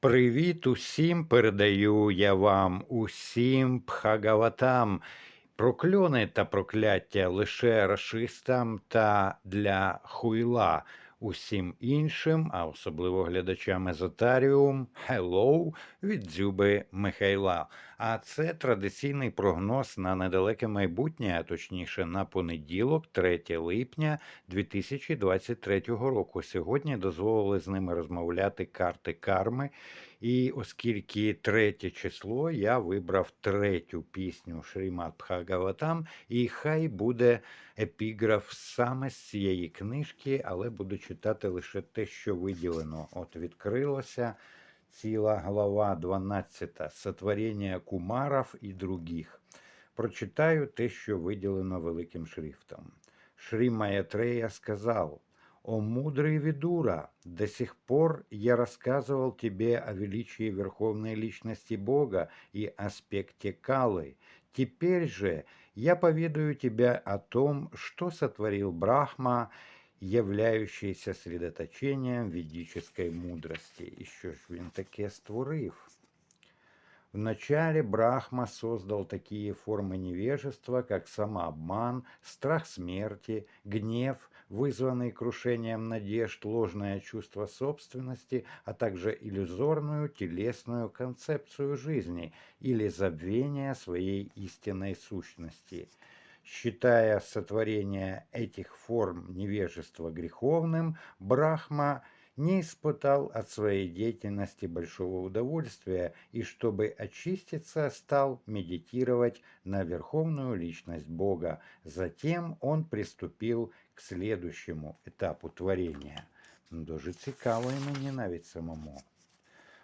Привіт усім передаю я вам, усім пхагаватам. Прокльони та прокляття лише расистам та для хуйла. Усім іншим, а особливо глядачам Езотаріум, Hello від Дзюби Михайла. А це традиційний прогноз на недалеке майбутнє, а точніше на понеділок, 3 липня 2023 року. Сьогодні дозволили з ними розмовляти карти карми. І оскільки третє число, я вибрав третю пісню Шрімат Бхагаватам, і хай буде епіграф саме з цієї книжки, але буду читати лише те, що виділено. От відкрилося ціла глава 12 Сотворення кумаров і других. Прочитаю те, що виділено великим шрифтом. Шрі Маятрея сказав, «О мудрый Видура, до сих пор я рассказывал тебе о величии Верховной Личности Бога и аспекте Калы. Теперь же я поведаю тебе о том, что сотворил Брахма, являющийся средоточением ведической мудрости. Що ж він таке створив? Вначале Брахма создал такие формы невежества, как самообман, страх смерти, гнев, вызванный крушением надежд, ложное чувство собственности, а также иллюзорную телесную концепцию жизни или забвение своей истинной сущности. Считая сотворение этих форм невежества греховным, Брахма – не испытал от своей деятельности большого удовольствия и, чтобы очиститься, стал медитировать на верховную личность Бога. Затем он приступил к следующему этапу творения. Дуже цікаво і мені навіть самому.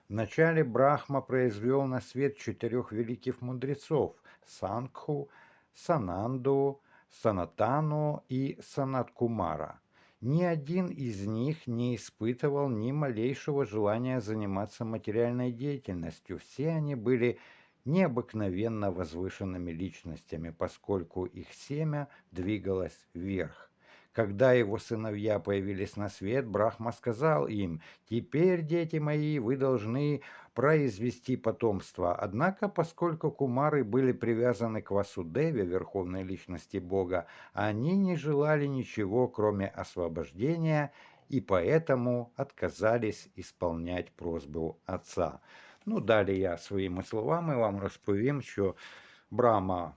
Вначале Брахма произвел на свет четырех великих мудрецов – Сангху, Сананду, Санатану и Санаткумара – ни один из них не испытывал ни малейшего желания заниматься материальной деятельностью. Все они были необыкновенно возвышенными личностями, поскольку их семя двигалось вверх. Когда его сыновья появились на свет, Брахма сказал им, «Теперь, дети мои, вы должны произвести потомство». Однако, поскольку кумары были привязаны к Васудеве, верховной личности Бога, они не желали ничего, кроме освобождения, и поэтому отказались исполнять просьбу отца. Ну, далі я своїми словами вам розповім, що Брама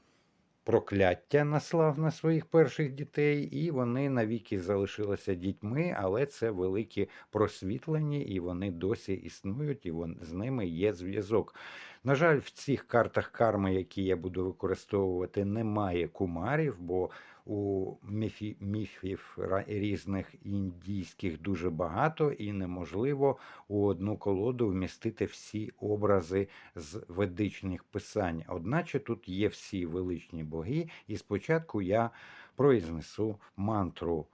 прокляття наслав на своїх перших дітей, і вони навіки залишилися дітьми, але це великі просвітлені, і вони досі існують, і вон, з ними є зв'язок. На жаль, в цих картах карми, які я буду використовувати, немає кумарів, бо у міфі, міфів різних індійських дуже багато, і неможливо у одну колоду вмістити всі образи з ведичних писань. Одначе тут є всі величні боги, і спочатку я произнесу мантру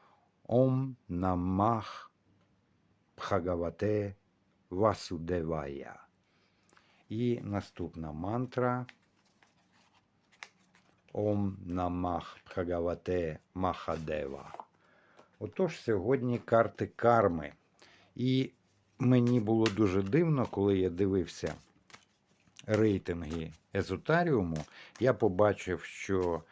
Ом Намах Бхагавате Васудевая. І наступна мантра Ом Намах Бхагавате Махадева. Отож, сьогодні карти карми. І мені було дуже дивно, коли я дивився рейтинги Езотаріуму, я побачив, що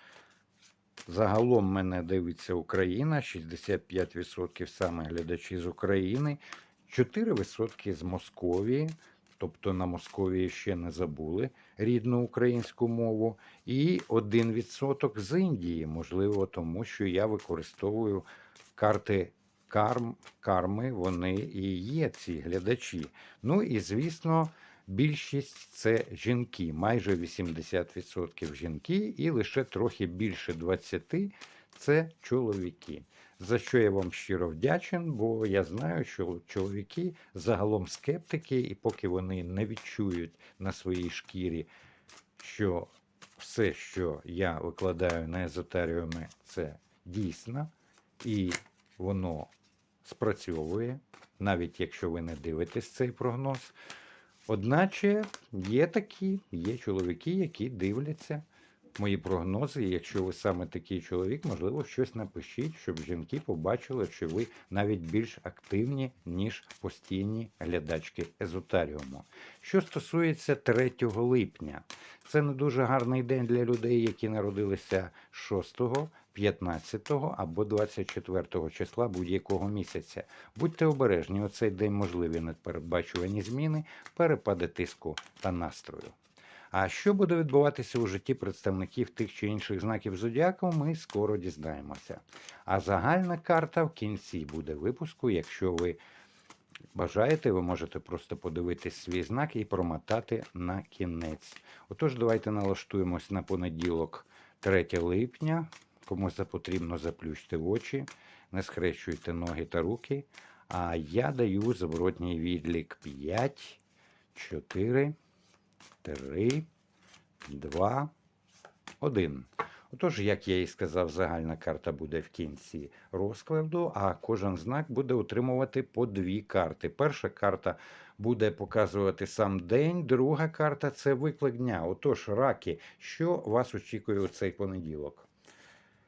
загалом мене дивиться Україна, 65% саме глядачі з України, 4% з Московії. Тобто на Московії ще не забули рідну українську мову, і 1% з Індії, можливо, тому що я використовую карти карм, карми, вони і є ці глядачі. Ну і звісно, більшість це жінки, майже 80% жінки, і лише трохи більше 20% це чоловіки. За що я вам щиро вдячен, бо я знаю, що чоловіки загалом скептики, і поки вони не відчують на своїй шкірі, що все, що я викладаю на езотеріумі, це дійсно, і воно спрацьовує, навіть якщо ви не дивитесь цей прогноз. Одначе є такі, є чоловіки, які дивляться мої прогнози. Якщо ви саме такий чоловік, можливо, щось напишіть, щоб жінки побачили, що ви навіть більш активні, ніж постійні глядачки езотаріуму. Що стосується 3 липня, це не дуже гарний день для людей, які народилися 6, 15 або 24 числа будь-якого місяця. Будьте обережні, у цей день можливі непередбачувані зміни, перепади тиску та настрою. А що буде відбуватися у житті представників тих чи інших знаків зодіаку, ми скоро дізнаємося. А загальна карта в кінці буде випуску. Якщо ви бажаєте, ви можете просто подивитись свій знак і промотати на кінець. Отож, давайте налаштуємось на понеділок, 3 липня. Комусь за потрібно заплющте очі, не схрещуйте ноги та руки. А я даю зворотній відлік 5, 4, 3, 2, 1. Отож, як я і сказав, загальна карта буде в кінці розкладу, а кожен знак буде отримувати по дві карти. Перша карта буде показувати сам день, друга карта це виклик дня. Отож, раки, що вас очікує у цей понеділок?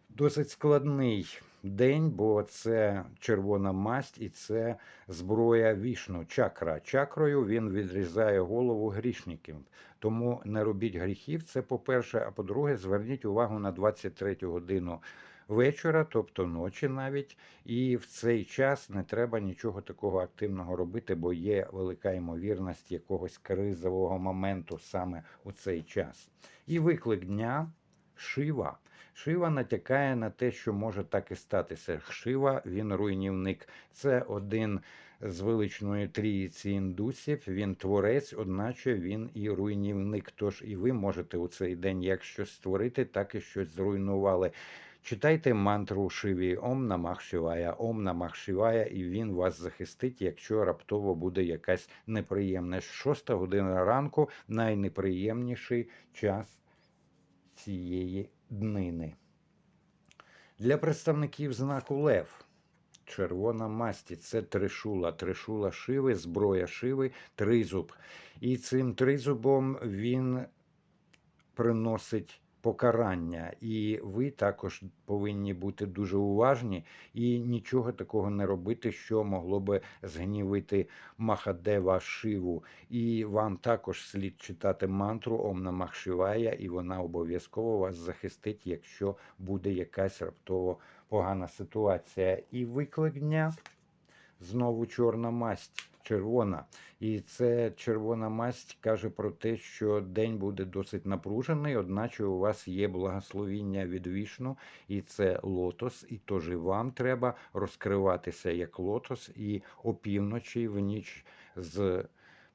Досить складний день, бо це червона масть і це зброя вішну, чакра. Чакрою він відрізає голову грішників. Тому не робіть гріхів. Це по-перше, а по-друге, зверніть увагу на 23 годину вечора, тобто ночі навіть. І в цей час не треба нічого такого активного робити, бо є велика ймовірність якогось кризового моменту саме у цей час. І виклик дня Шива. Шива натякає на те, що може так і статися. Шива, він руйнівник. Це один з величної трійці індусів. Він творець, одначе він і руйнівник. Тож і ви можете у цей день як щось створити, так і щось зруйнували. Читайте мантру Шиві Ом Намах Шивая, Ом Намах Шивая, і він вас захистить, якщо раптово буде якась неприємна. Шоста година ранку найнеприємніший час цієї днини. Для представників знаку Лев. Червона масті це тришула, тришула шиви, зброя шиви, тризуб. І цим тризубом він приносить покарання. І ви також повинні бути дуже уважні і нічого такого не робити, що могло би згнівити Махадева Шиву. І вам також слід читати мантру Ом Намах Шивая, і вона обов'язково вас захистить, якщо буде якась раптово погана ситуація. І виклик дня знову чорна масть. Червона, і це червона масть каже про те, що день буде досить напружений, одначе у вас є благословіння від вішну, і це лотос. І тож і вам треба розкриватися як лотос, і опівночі в ніч з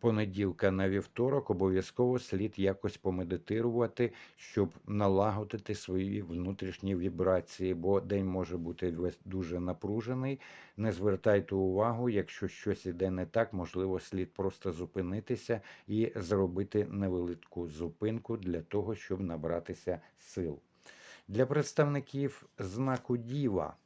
понеділка на вівторок обов'язково слід якось помедитирувати, щоб налагодити свої внутрішні вібрації, бо день може бути дуже напружений. Не звертайте увагу, якщо щось іде не так, можливо, слід просто зупинитися і зробити невелику зупинку для того, щоб набратися сил. Для представників знаку Діва.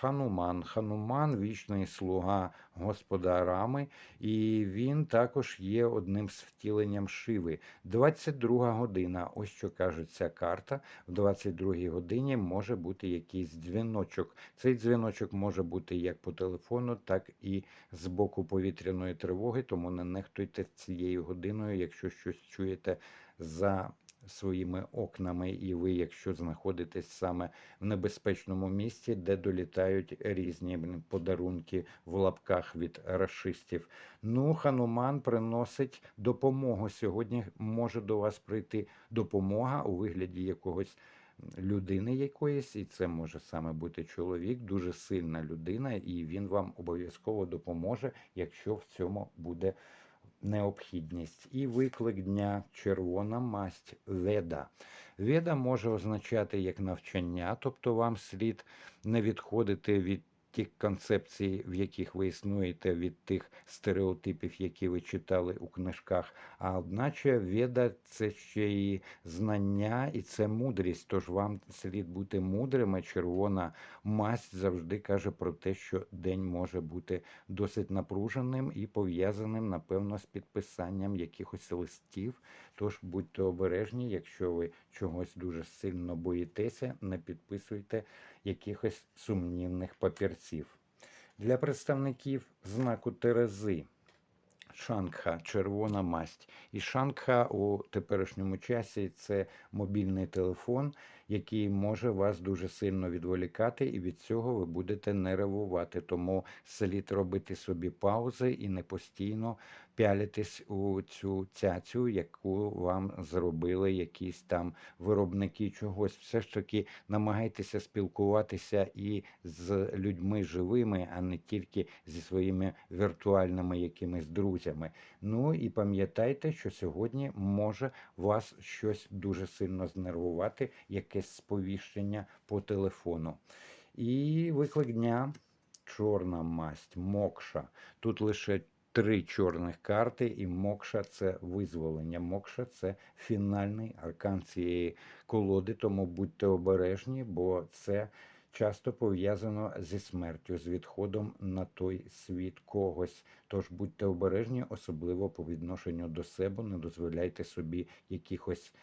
Хануман. Хануман вічний слуга Господа Рами, і він також є одним з втіленням Шиви. 22 година. Ось що каже ця карта. В 22 годині може бути якийсь дзвіночок. Цей дзвіночок може бути як по телефону, так і з боку повітряної тривоги. Тому не нехтуйте цією годиною, якщо щось чуєте за своїми окнами, і ви, якщо знаходитесь саме в небезпечному місці, де долітають різні подарунки в лапках від расистів. Ну, хануман приносить допомогу. Сьогодні може до вас прийти допомога у вигляді якогось. Людини якоїсь, і це може саме бути чоловік, дуже сильна людина, і він вам обов'язково допоможе, якщо в цьому буде необхідність. І виклик дня червона масть веда. Веда може означати як навчання, тобто вам слід не відходити від ті концепції, в яких ви існуєте, від тих стереотипів, які ви читали у книжках. А одначе веда це ще і знання, і це мудрість. Тож вам слід бути мудрими. Червона масть завжди каже про те, що день може бути досить напруженим і пов'язаним, напевно, з підписанням якихось листів. Тож будьте обережні, якщо ви чогось дуже сильно боїтеся, не підписуйте якихось сумнівних папірців. Для представників знаку Терези Шангха червона масть. І Шангха у теперішньому часі це мобільний телефон, який може вас дуже сильно відволікати, і від цього ви будете нервувати. Тому слід робити собі паузи і не постійно пялитись у цю цяцю, яку вам зробили якісь там виробники чогось. Все ж таки намагайтеся спілкуватися і з людьми живими, а не тільки зі своїми віртуальними якимись друзями. Ну і пам'ятайте, що сьогодні може вас щось дуже сильно знервувати, якесь сповіщення по телефону. І виклик дня чорна масть, мокша. Тут лише три чорних карти, і мокша це визволення. Мокша це фінальний аркан цієї колоди, тому будьте обережні, бо це часто пов'язано зі смертю, з відходом на той світ когось. Тож будьте обережні, особливо по відношенню до себе, не дозволяйте собі якихось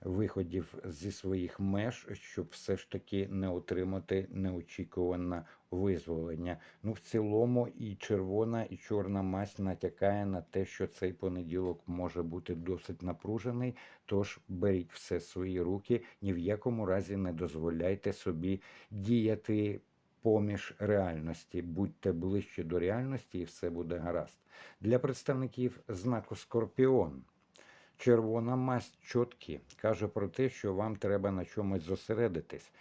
виходів зі своїх меж, щоб все ж таки не отримати неочікуване визволення. Ну, в цілому, і червона, і чорна масть натякає на те, що цей понеділок може бути досить напружений. Тож беріть все в свої руки, ні в якому разі не дозволяйте собі діяти. Поміж реальності, будьте ближче до реальності, і все буде гаразд. Для представників знаку Скорпіон червона масть чоткі каже про те, що вам треба на чомусь зосередитись.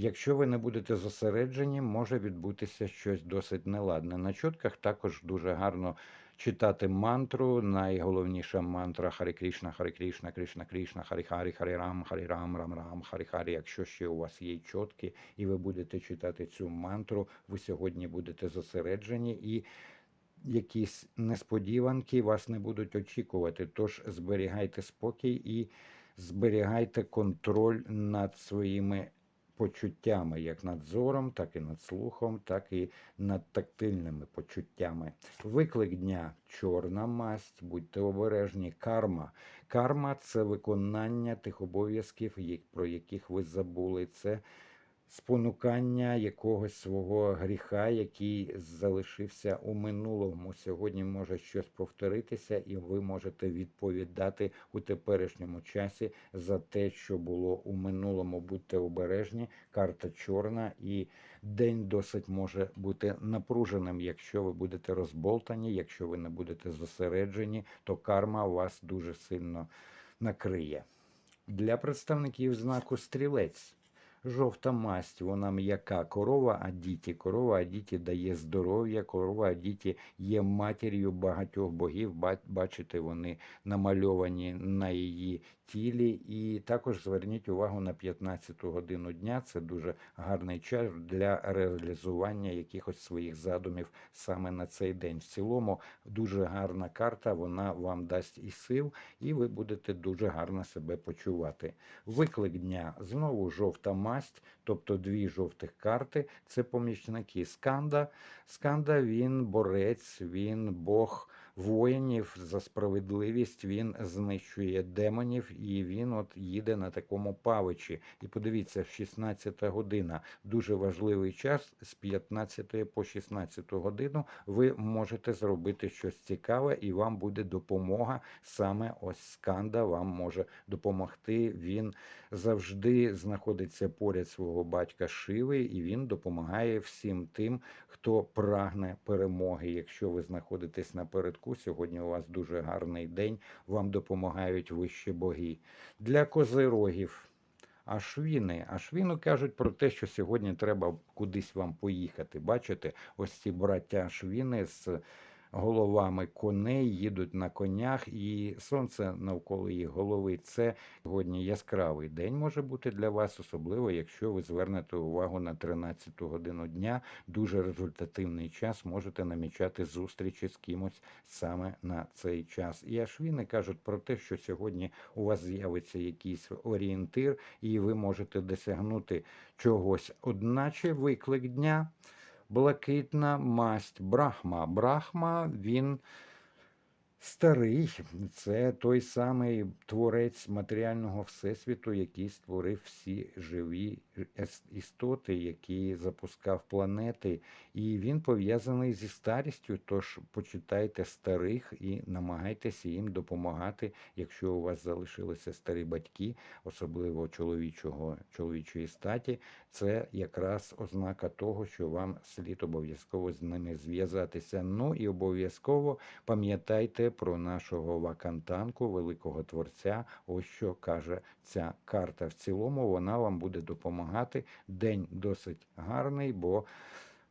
Якщо ви не будете зосереджені, може відбутися щось досить неладне. На чотках також дуже гарно читати мантру. Найголовніша мантра Харі Крішна, Харі Крішна, Кришна Кришна, Харі Харі, Харі Рам, Харі Рам, Рам Рам, Харі Харі. Якщо ще у вас є чотки, і ви будете читати цю мантру, ви сьогодні будете зосереджені і якісь несподіванки вас не будуть очікувати. Тож зберігайте спокій і зберігайте контроль над своїми почуттями, як над зором, так і над слухом, так і над тактильними почуттями. Виклик дня чорна масть, будьте обережні, карма. Карма це виконання тих обов'язків, про яких ви забули. Це спонукання якогось свого гріха, який залишився у минулому. Сьогодні може щось повторитися, і ви можете відповідати у теперішньому часі за те, що було у минулому. Будьте обережні, карта чорна, і день досить може бути напруженим. Якщо ви будете розболтані, якщо ви не будете зосереджені, то карма вас дуже сильно накриє. Для представників знаку стрілець. Жовта масть, вона м'яка корова Адіті. Корова Адіті дає здоров'я, корова Адіті є матір'ю багатьох богів. Бачите, вони намальовані на її тілі. І також зверніть увагу на 15 годину дня. Це дуже гарний час для реалізування якихось своїх задумів саме на цей день. В цілому дуже гарна карта, вона вам дасть і сил, і ви будете дуже гарно себе почувати. Виклик дня знову жовта масть, тобто дві жовтих карти. Це помічники Сканда. Сканда він борець, він Бог воїнів за справедливість. Він знищує демонів і він от їде на такому павичі. І подивіться, 16 година дуже важливий час з 15 по 16 годину. Ви можете зробити щось цікаве, і вам буде допомога. Саме ось сканда вам може допомогти. Він завжди знаходиться поряд свого батька Шиви, і він допомагає всім тим, хто прагне перемоги. Якщо ви знаходитесь напередку, сьогодні у вас дуже гарний день. Вам допомагають вищі боги. Для козирогів. Ашвіни. Ашвіну кажуть про те, що сьогодні треба кудись вам поїхати. Бачите, ось ці браття Ашвіни з головами коней, їдуть на конях, і сонце навколо їх голови. Це сьогодні яскравий день може бути для вас, особливо якщо ви звернете увагу на 13 годину дня. Дуже результативний час можете намічати зустрічі з кимось саме на цей час. І ашвіни кажуть про те, що сьогодні у вас з'явиться якийсь орієнтир, і ви можете досягнути чогось. Одначе виклик дня блакитна масть Брахма. Брахма він старий, це той самий творець матеріального всесвіту, який створив всі живі істоти, який запускав планети. І він пов'язаний зі старістю. Тож почитайте старих і намагайтеся їм допомагати, якщо у вас залишилися старі батьки, особливо чоловічого чоловічої статі. Це якраз ознака того, що вам слід обов'язково з ними зв'язатися. Ну і обов'язково пам'ятайте про нашого вакантанку, великого творця. Ось що каже ця карта. В цілому вона вам буде допомагати. День досить гарний, бо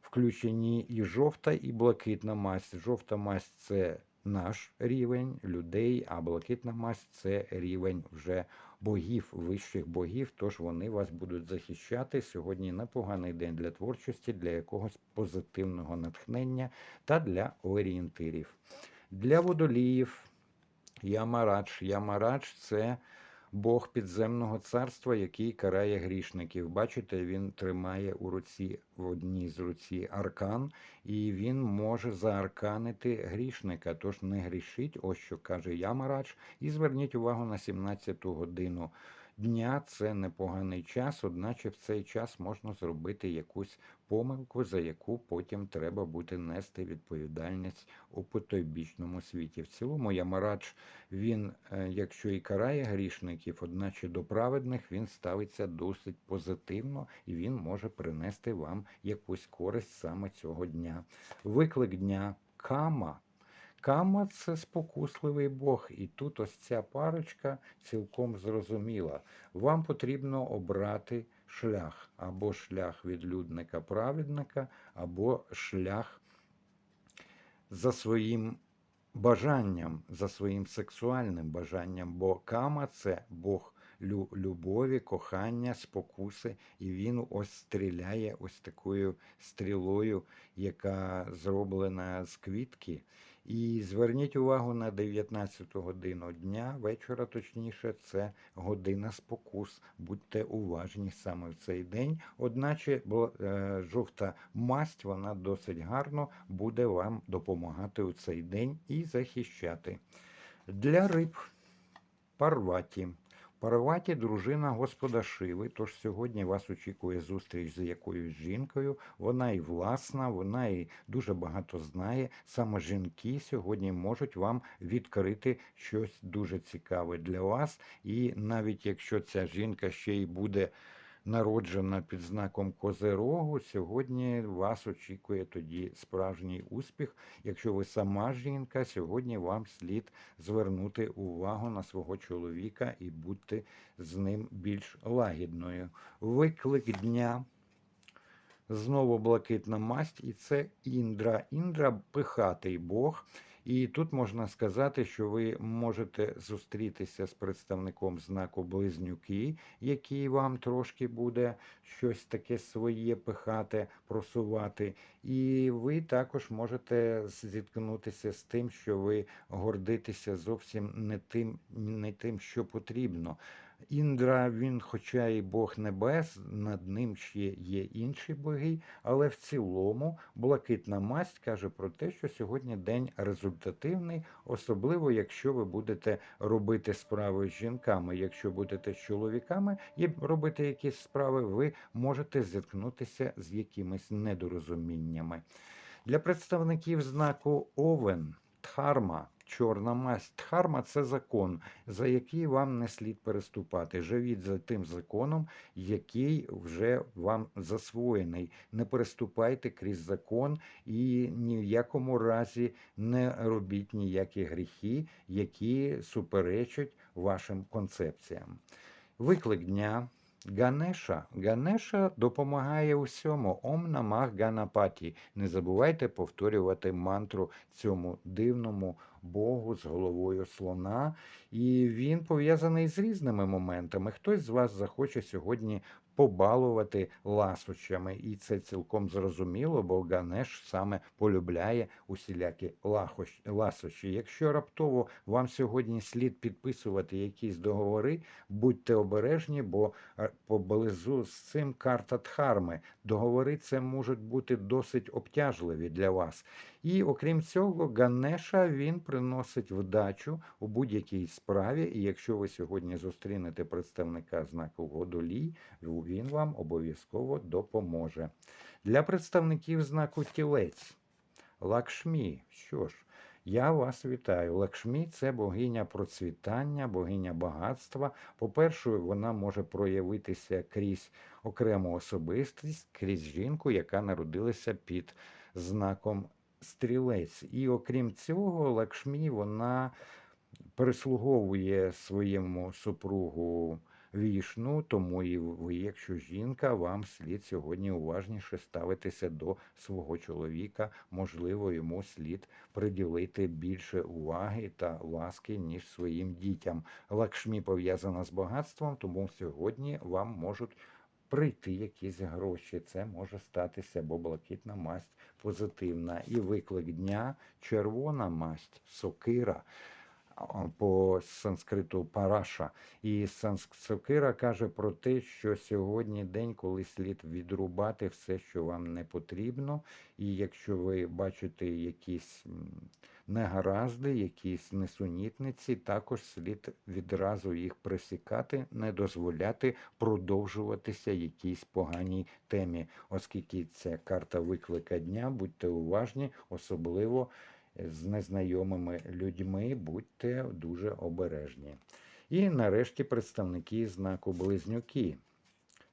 включені і жовта, і блакитна масть. Жовта масть це наш рівень людей, а блакитна масть це рівень вже богів, вищих богів. Тож вони вас будуть захищати. Сьогодні непоганий день для творчості, для якогось позитивного натхнення та для орієнтирів. Для водоліїв Ямарадж. Ямарадж це Бог підземного царства, який карає грішників. Бачите, він тримає у руці в одній з руці аркан, і він може заарканити грішника. Тож не грішіть, ось що каже Ямарадж. І зверніть увагу на 17-ту годину дня. Це непоганий час, одначе в цей час можна зробити якусь помилку, за яку потім треба буде нести відповідальність у потойбічному світі. В цілому Ямарадж, він, е, якщо і карає грішників, одначе до праведних він ставиться досить позитивно і він може принести вам якусь користь саме цього дня. Виклик дня Кама. Кама це спокусливий Бог, і тут ось ця парочка цілком зрозуміла. Вам потрібно обрати шлях або шлях відлюдника праведника, або шлях за своїм бажанням, за своїм сексуальним бажанням, бо кама це Бог любові, кохання, спокуси, і він ось стріляє ось такою стрілою, яка зроблена з квітки. І зверніть увагу на 19 годину дня, вечора, точніше, це година спокус. Будьте уважні саме в цей день. Одначе бо, е, жовта масть, вона досить гарно буде вам допомагати у цей день і захищати. Для риб Парваті. Парваті дружина Господа Шиви, тож сьогодні вас очікує зустріч з якоюсь жінкою. Вона і власна, вона і дуже багато знає. Саме жінки сьогодні можуть вам відкрити щось дуже цікаве для вас. І навіть якщо ця жінка ще й буде народжена під знаком Козерогу, сьогодні вас очікує тоді справжній успіх. Якщо ви сама жінка, сьогодні вам слід звернути увагу на свого чоловіка і бути з ним більш лагідною. Виклик дня. Знову блакитна масть, і це Індра. Індра пихатий Бог. І тут можна сказати, що ви можете зустрітися з представником знаку Близнюки, який вам трошки буде щось таке своє пихате просувати. І ви також можете зіткнутися з тим, що ви гордитеся зовсім не тим, не тим, що потрібно. Індра, він, хоча і Бог небес, над ним ще є інші боги, але в цілому блакитна масть каже про те, що сьогодні день результативний, особливо якщо ви будете робити справи з жінками. Якщо будете з чоловіками і робити якісь справи, ви можете зіткнутися з якимись недорозуміннями. Для представників знаку Овен Дхарма. Чорна масть Дхарма – це закон, за який вам не слід переступати. Живіть за тим законом, який вже вам засвоєний. Не переступайте крізь закон і ні в якому разі не робіть ніякі гріхи, які суперечать вашим концепціям. Виклик дня. Ганеша. Ганеша допомагає усьому. Ом намах ганапаті. Не забувайте повторювати мантру цьому дивному Богу з головою слона. І він пов'язаний з різними моментами. Хтось з вас захоче сьогодні побалувати ласощами, і це цілком зрозуміло, бо Ганеш саме полюбляє усілякі ласощі. Якщо раптово вам сьогодні слід підписувати якісь договори, будьте обережні, бо е, поблизу з цим карта Дхарми. Договори це можуть бути досить обтяжливі для вас. І окрім цього, Ганеша він приносить вдачу у будь-якій справі. І якщо ви сьогодні зустрінете представника знаку Водолій, він вам обов'язково допоможе. Для представників знаку Тілець Лакшмі. Що ж, я вас вітаю. Лакшмі це богиня процвітання, богиня багатства. По-перше, вона може проявитися крізь окрему особистість, крізь жінку, яка народилася під знаком стрілець. І окрім цього, Лакшмі вона прислуговує своєму супругу вішну, тому і ви, якщо жінка, вам слід сьогодні уважніше ставитися до свого чоловіка. Можливо, йому слід приділити більше уваги та ласки, ніж своїм дітям. Лакшмі пов'язана з багатством, тому сьогодні вам можуть прийти якісь гроші. Це може статися, бо блакитна масть позитивна. І виклик дня червона масть, сокира. По санскриту параша. І сокира каже про те, що сьогодні день, коли слід відрубати все, що вам не потрібно. І якщо ви бачите якісь негаразди, якісь несунітниці, також слід відразу їх пресікати, не дозволяти продовжуватися якійсь поганій темі, оскільки це карта виклика дня, будьте уважні, особливо з незнайомими людьми, будьте дуже обережні. І нарешті представники знаку Близнюки.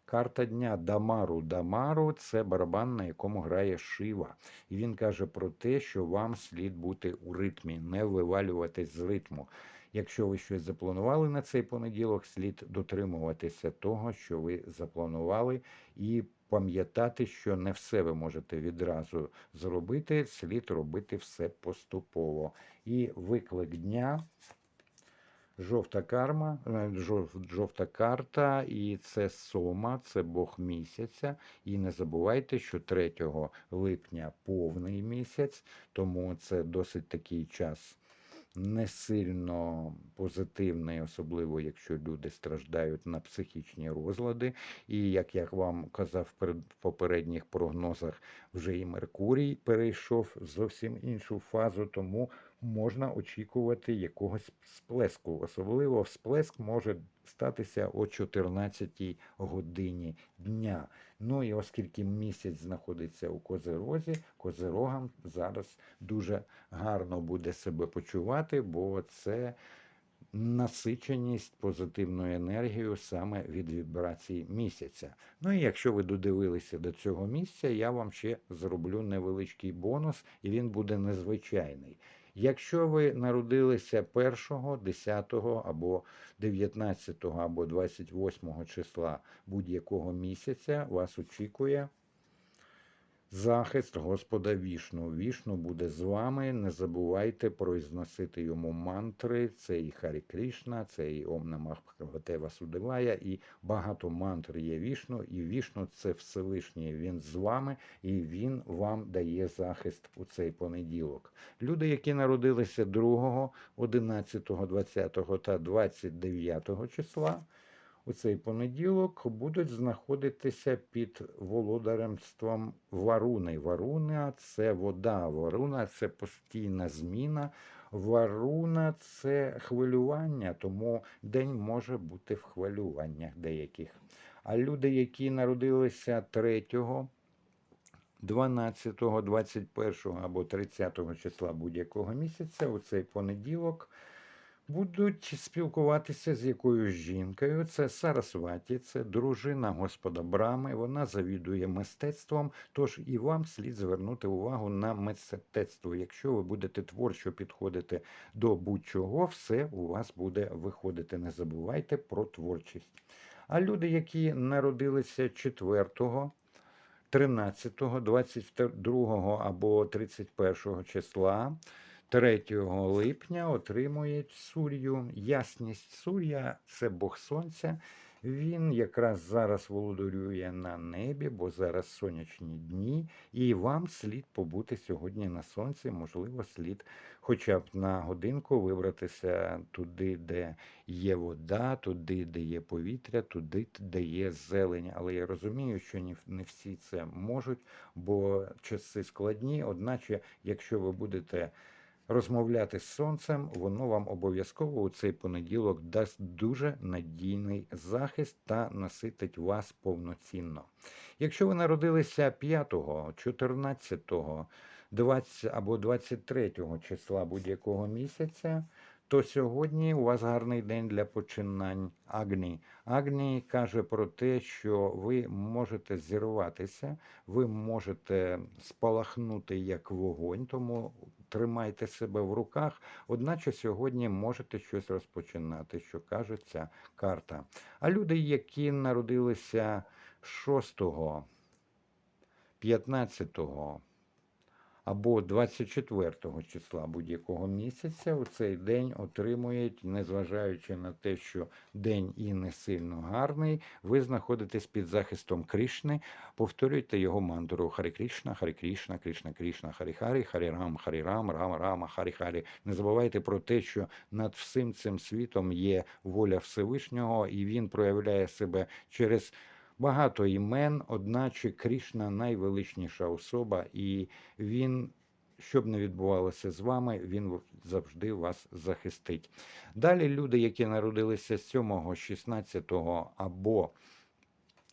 Карта дня Дамару. Дамару це барабан, на якому грає Шива. І він каже про те, що вам слід бути у ритмі, не вивалюватись з ритму. Якщо ви щось запланували на цей понеділок, слід дотримуватися того, що ви запланували, і пам'ятати, що не все ви можете відразу зробити, слід робити все поступово. І виклик дня. Жовта карма, е, жов- жовта карта, і це сома, це Бог місяця. І не забувайте, що 3 липня повний місяць, тому це досить такий час не сильно позитивний, особливо якщо люди страждають на психічні розлади. І як я вам казав в попередніх прогнозах, вже і Меркурій перейшов в зовсім іншу фазу, тому можна очікувати якогось сплеску. Особливо всплеск може статися о 14 годині дня. Ну і оскільки місяць знаходиться у Козерозі, козерогам зараз дуже гарно буде себе почувати, бо це насиченість позитивною енергією саме від вібрацій місяця. Ну і якщо ви додивилися до цього місця, я вам ще зроблю невеличкий бонус, і він буде незвичайний. Якщо ви народилися 1, 10 або 19 або 28 числа будь-якого місяця, вас очікує захист Господа Вішну. Вішну буде з вами. Не забувайте произносити йому мантри. Це і Харі Крішна, це і Ом Намах Васудевая, і багато мантр є Вішну. І Вішну це Всевишній. Він з вами і він вам дає захист у цей понеділок. Люди, які народилися 2, 11, 20 та 29 числа. У цей понеділок будуть знаходитися під володаремством Варуни. Варуна це вода, Варуна це постійна зміна. Варуна це хвилювання, тому день може бути в хвилюваннях деяких. А люди, які народилися 3, 12, 21 або 30 числа будь-якого місяця, у цей понеділок будуть спілкуватися з якоюсь жінкою. Це Сарасваті, це дружина Господа Брами. Вона завідує мистецтвом. Тож і вам слід звернути увагу на мистецтво. Якщо ви будете творчо підходити до будь-чого, все у вас буде виходити. Не забувайте про творчість. А люди, які народилися 4, 13, 22 або 31 числа, 3 липня отримують сур'ю. Ясність сур'я це Бог Сонця. Він якраз зараз володарює на небі, бо зараз сонячні дні, і вам слід побути сьогодні на сонці. Можливо, слід хоча б на годинку вибратися туди, де є вода, туди, де є повітря, туди, де є зелень. Але я розумію, що не всі це можуть, бо часи складні. Одначе, якщо ви будете розмовляти з сонцем, воно вам обов'язково у цей понеділок дасть дуже надійний захист та наситить вас повноцінно. Якщо ви народилися 5, 14, 20 або 23 числа будь-якого місяця, то сьогодні у вас гарний день для починань Агні. Агні каже про те, що ви можете зірватися, ви можете спалахнути як вогонь, тому тримайте себе в руках. Одначе сьогодні можете щось розпочинати, що каже ця карта. А люди, які народилися 6, 15 або 24 числа будь-якого місяця у цей день отримують, незважаючи на те, що день і не сильно гарний, ви знаходитесь під захистом Кришни, повторюйте його мантру Харі Кришна, Харі Кришна, Кришна Кришна, Харі Харі, Харі Рам, Харі Рам, Рама Рама, Харі Харі. Не забувайте про те, що над всім цим світом є воля Всевишнього, і він проявляє себе через багато імен, одначе Кришна найвеличніша особа, і він, що б не відбувалося з вами, він завжди вас захистить. Далі люди, які народилися 7, 16 або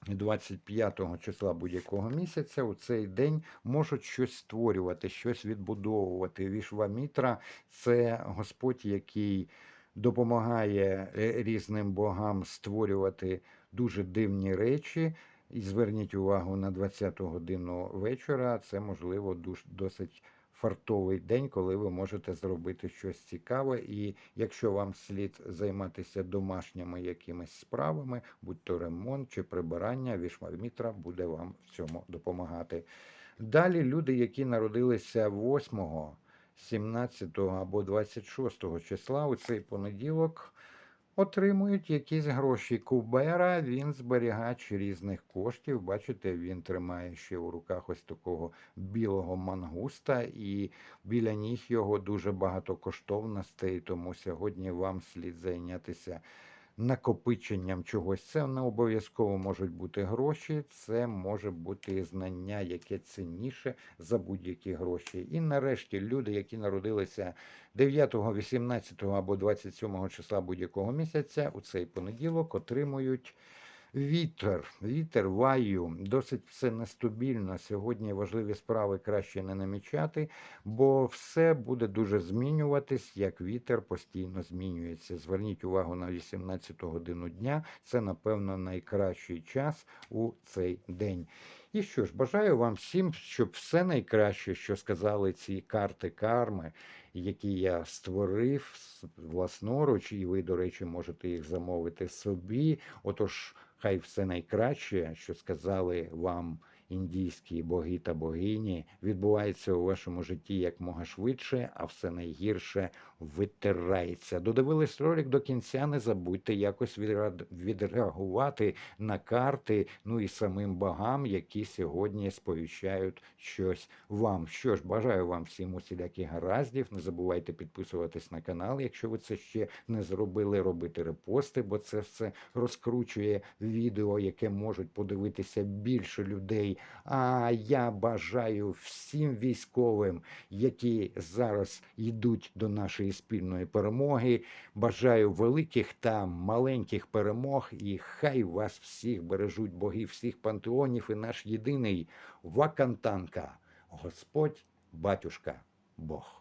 25 числа будь-якого місяця у цей день можуть щось створювати, щось відбудовувати. Вішвамітра це Господь, який допомагає е, різним богам створювати дуже дивні речі. І зверніть увагу на 20 годину вечора. Це можливо дуж- досить фартовий день, коли ви можете зробити щось цікаве. І якщо вам слід займатися домашніми якимись справами, будь то ремонт чи прибирання, Вішвамітра буде вам в цьому допомагати. Далі люди, які народилися 8, 17 або 26 числа у цей понеділок. Отримують якісь гроші. Кубера він зберігач різних коштів. Бачите, він тримає ще у руках ось такого білого мангуста, і біля ніг його дуже багато коштовностей. Тому сьогодні вам слід зайнятися накопиченням чогось. Це не обов'язково можуть бути гроші, це може бути знання, яке цінніше за будь-які гроші. І нарешті люди, які народилися 9, 18 або 27 числа будь-якого місяця, у цей понеділок отримують. Вітер, вітер, ваю, досить все нестабільно. Сьогодні важливі справи краще не намічати, бо все буде дуже змінюватись, як вітер постійно змінюється. Зверніть увагу на 18 годину дня. Це, напевно, найкращий час у цей день. І що ж, бажаю вам всім, щоб все найкраще, що сказали ці карти карми, які я створив власноруч, і ви, до речі, можете їх замовити собі. Отож, хай все найкраще, що сказали вам індійські боги та богині, відбувається у вашому житті якмога швидше, а все найгірше витирається. Додивились ролик до кінця. Не забудьте якось відреагувати на карти, ну і самим богам, які сьогодні сповіщають щось вам. Що ж, бажаю вам всім усіляких гараздів. Не забувайте підписуватись на канал, якщо ви це ще не зробили, робити репости, бо це все розкручує відео, яке можуть подивитися більше людей. А я бажаю всім військовим, які зараз йдуть до нашої спільної перемоги. Бажаю великих та маленьких перемог, і хай вас всіх бережуть боги всіх пантеонів і наш єдиний Вакантанка, Господь, батюшка, Бог.